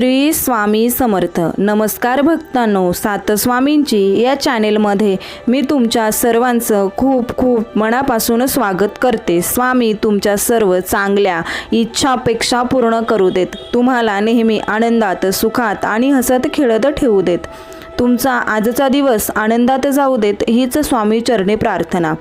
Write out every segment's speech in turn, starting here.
श्री स्वामी समर्थ. नमस्कार भक्तांनो सातस्वामींची या चॅनेलमध्ये मी तुमच्या सर्वांचं खूप खूप मनापासून स्वागत करते. स्वामी तुमच्या सर्व चांगल्या इच्छापेक्षा पूर्ण करू देत. तुम्हाला नेहमी आनंदात सुखात आणि हसत खेळत ठेवू देत. तुमचा आजचा दिवस आनंदात जाऊ देत हीच स्वामी चरणी प्रार्थना.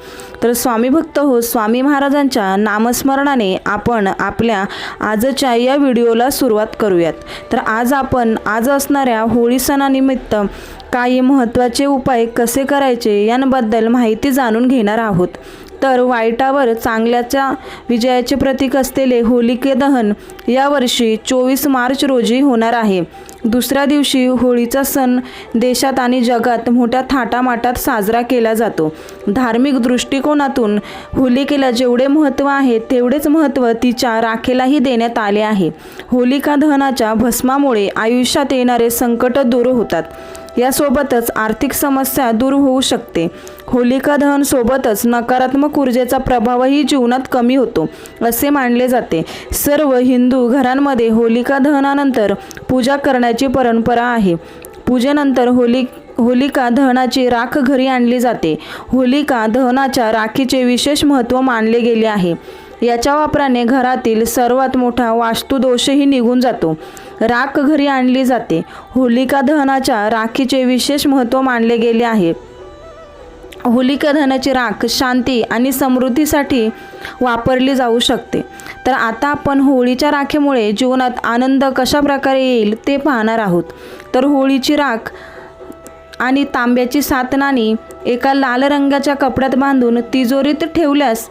तर स्वामी भक्त हो स्वामी महाराजांच्या नामस्मरणाने आपण आपल्या आजच्या या व्हिडिओला सुरुवात करूयात. तर आज आपण आज असणाऱ्या होळी सणानिमित्त काही महत्त्वाचे उपाय कसे करायचे यांबद्दल माहिती जाणून घेणार आहोत. तर वाईटावर चांगल्याच्या विजयाचे प्रतीक असलेले होलिके दहन यावर्षी चोवीस मार्च रोजी होणार आहे. दुसऱ्या दिवशी होळीचा सण देशात आणि जगात मोठ्या थाटामाटात साजरा केला जातो. धार्मिक दृष्टिकोनातून होलिकेला जेवढे महत्त्व आहे तेवढेच महत्त्व तिच्या राखेलाही देण्यात आले आहे. होलिका दहनाच्या भस्मामुळे आयुष्यात येणारे संकट दूर होतात. यासोबतच आर्थिक समस्या दूर होऊ शकते. होलिका दहन सोबतच नकारात्मक ऊर्जेचा प्रभावही जीवनात कमी होतो असे मानले जाते. सर्व हिंदू घरांमध्ये होलिका दहनानंतर पूजा करण्याची परंपरा आहे. पूजेनंतर होली होलिका दहनाची राख घरी आणली जाते. होलिका दहनाच्या राखीचे विशेष महत्त्व मानले गेले आहे. याच्या वापराने घरातील सर्वात मोठा वास्तुदोषही निघून जातो. राख घरी आणली जाते. होलिका दहनाच्या राखीचे विशेष महत्त्व मानले गेले आहे. होलिका दहनाची राख शांती आणि समृद्धीसाठी वापरली जाऊ शकते. तर आता आपण होळीच्या राखेमुळे जीवनात आनंद कशा प्रकारे येईल ते पाहणार आहोत. तर होळीची राख आणि तांब्याची सात नाणी एका लाल रंगाच्या कपड्यात बांधून तिजोरीत ठेवल्यास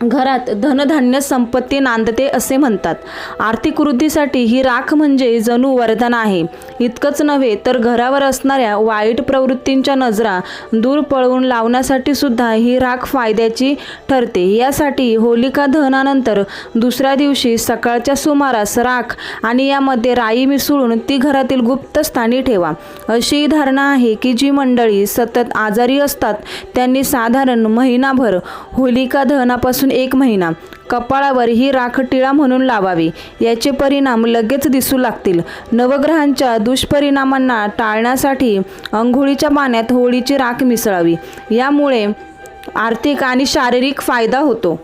घरात धनधान्य संपत्ती नांदते असे म्हणतात. आर्थिक वृद्धीसाठी ही राख म्हणजे जणू वरदान आहे. इतकंच नव्हे तर घरावर असणाऱ्या वाईट प्रवृत्तींच्या नजरा दूर पळवून लावण्यासाठी सुद्धा ही राख फायद्याची ठरते. यासाठी होलिका दहनानंतर दुसऱ्या दिवशी सकाळच्या सुमारास राख आणि यामध्ये राई मिसळून ती घरातील गुप्त स्थानी ठेवा. अशी धारणा आहे की जी मंडळी सतत आजारी असतात त्यांनी साधारण महिनाभर होलिका दहनापासून एक महिना. कपाळावर ही राख टिळा म्हणून लावावी. याचे परिणाम लगेच दिसू लागतील. नवग्रहांच्या दुष्परिणामांना टाळण्यासाठी अंघोळीच्या पाण्यात होळीची राख मिसळावी. यामुळे आर्थिक आणि शारीरिक फायदा होतो.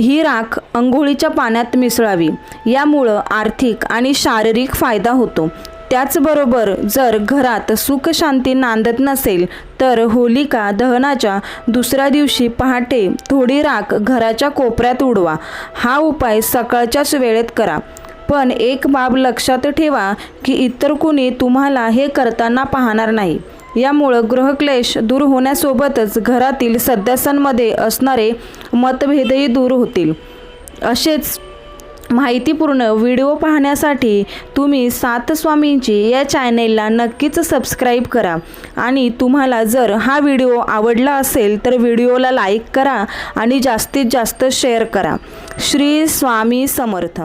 ही राख अंघोळीच्या पाण्यात मिसळावी. यामुळं आर्थिक आणि शारीरिक फायदा होतो. त्याचबरोबर जर घरात सुख शांती नांदत नसेल तर होलिका दहनाच्या दुसऱ्या दिवशी पहाटे थोडी राख घराच्या कोपऱ्यात उडवा. हा उपाय सकाळच्याच वेळेत करा. पण एक बाब लक्षात ठेवा की इतर कुणी तुम्हाला हे करताना पाहणार नाही. यामुळं ग्रहक्लेश दूर होण्यासोबतच घरातील सदस्यांमध्ये असणारे मतभेदही दूर होतील. असेच माहितीपूर्ण व्हिडिओ पाहण्यासाठी तुम्ही सात स्वामींची या चॅनेलला नक्कीच सबस्क्राईब करा. आणि तुम्हाला जर हा व्हिडिओ आवडला असेल तर व्हिडिओला लाईक करा आणि जास्तीत जास्त शेअर करा. श्री स्वामी समर्थ.